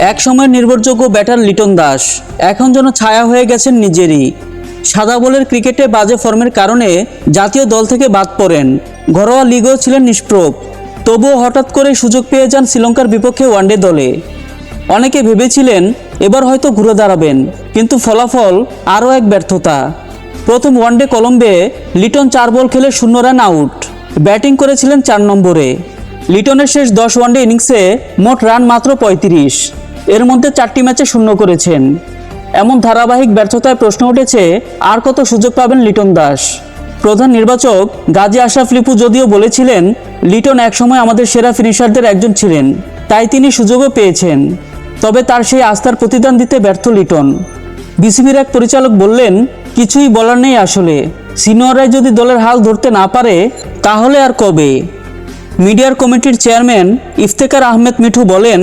এক সময় নির্ভরযোগ্য ব্যাটার লিটন দাস। এখন যেন ছায়া হয়ে গেছেন নিজেরই। সাদা বলের ক্রিকেটে বাজে ফর্মের কারণে জাতীয় দল থেকে বাদ পড়েন। ঘরোয়া লিগেও ছিলেন নিষ্প্রভ। তবুও হঠাৎ করে সুযোগ পেয়ে যান শ্রীলঙ্কার বিপক্ষে ওয়ানডে দলে। অনেকে ভেবেছিলেন, এবার হয়তো ঘুরে দাঁড়াবেন, কিন্তু ফলাফল আরও এক ব্যর্থতা। প্রথম ওয়ানডে কলম্বে লিটন চার বল খেলে শূন্য রান আউট। ব্যাটিং করেছিলেন চার নম্বরে। লিটনের শেষ দশ ওয়ানডে ইনিংসে মোট রান মাত্র পঁয়ত্রিশ। এর মধ্যে চারটি ম্যাচে শূন্য করেছেন। এমন ধারাবাহিক ব্যর্থতায় প্রশ্ন উঠেছে, আর কত সুযোগ পাবেন লিটন দাস? প্রধান নির্বাচক গাজী আশরাফ লিপু যদিও বলেছিলেন, লিটন একসময় আমাদের সেরা ফিনিশারদের একজন ছিলেন, তাই তিনি সুযোগও পেয়েছেন। তবে তার সেই আস্থার প্রতিদান দিতে ব্যর্থ লিটন। বিসিবির এক পরিচালক বললেন, কিছুই বলার নেই আসলে। সিনিয়ররাই যদি দলের হাল ধরতে না পারে, তাহলে আর কবে? মিডিয়ার কমিটির চেয়ারম্যান ইফতেকার আহমেদ মিঠু বলেন,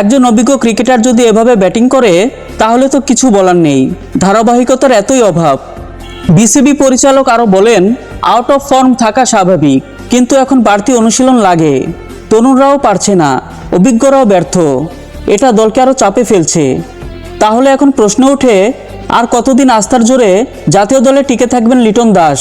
একজন অভিজ্ঞ ক্রিকেটার যদি এভাবে ব্যাটিং করে, তাহলে তো কিছু বলার নেই। ধারাবাহিকতার এতই অভাব। বিসিবি পরিচালক আরও বলেন, আউট অফ ফর্ম থাকা স্বাভাবিক, কিন্তু এখন বাড়তি অনুশীলন লাগে। তরুণরাও পারছে না, অভিজ্ঞরাও ব্যর্থ। এটা দলকে আরও চাপে ফেলছে। তাহলে এখন প্রশ্ন ওঠে, আর কতদিন আস্থার জোরে জাতীয় দলে টিকে থাকবেন লিটন দাস?